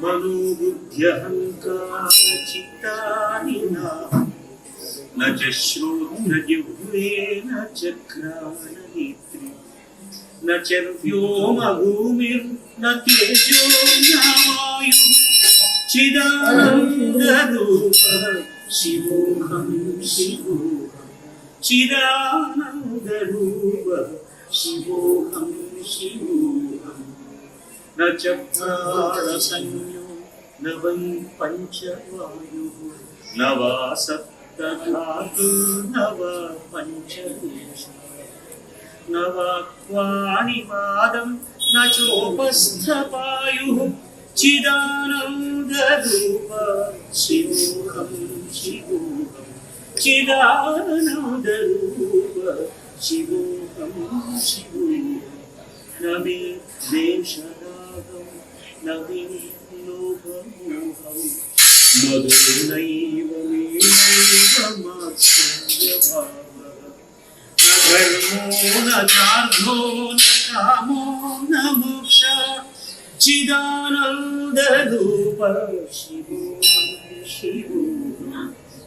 मनोबुद्ध्यहङ्कारचित्तानि न च श्रोत्रजिह्वे न च घ्राणनेत्रे न च व्योमभूमिर्न तेजो न वायुः चिदानन्दरूपः शिवोऽहं शिवोऽहं चिदानन्दरूपः शिवोऽहं शिवोऽहम् न च प्राणसंज्ञो न वै पञ्चवायुः न वा सप्तधातु न वा पञ्चदेश न वा क्वाणिपादं न चोपस्थपायुः चिदानन्दरूप शिवोऽहं शिवोऽहं चिदानन्दरूप शिवोऽहं शिवोऽहं न मे पादं न विष्णो प्रमुहं न दुर्नैव न धर्मो न चार्धो न कामो न मोक्ष चिदानन्दरूप शिवो शिवो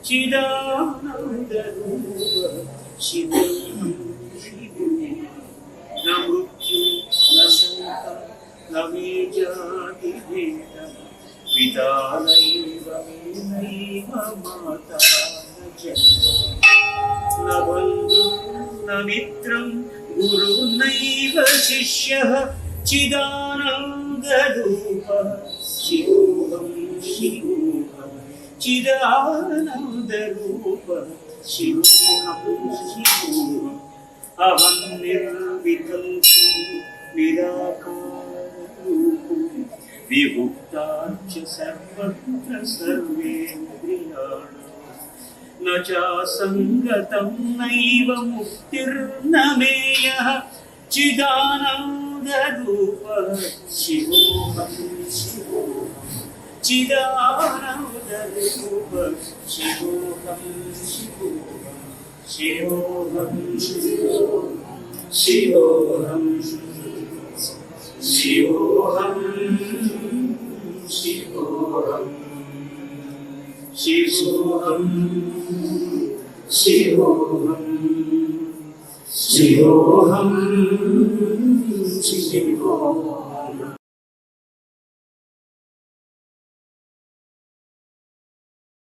चिदानन्दरूप शिवो पिता नैव मे नैव माता न जन्म न बन्धु न मित्रं गुरुर्नैव शिष्यः चिदानन्दरूपः शिवोऽहं शिवोऽहं चिदानन्दरूपः शिवोऽहं शिवोऽहम् अहं निर्विकल्पो निराकाररूपो विभुक्ताच्च सर्वत्र सर्वेन्द्रियाणि न चासङ्गतं नैव मुक्तिर्न मेयः चिदानन्दरूपः शिवोऽहं शिवोऽहं चिदानन्दरूपः शिवोऽहं शिवोऽहं शिवोऽहं शिवोऽहं शिवोऽहं 시보람 시보람 시보람 시보람 시보람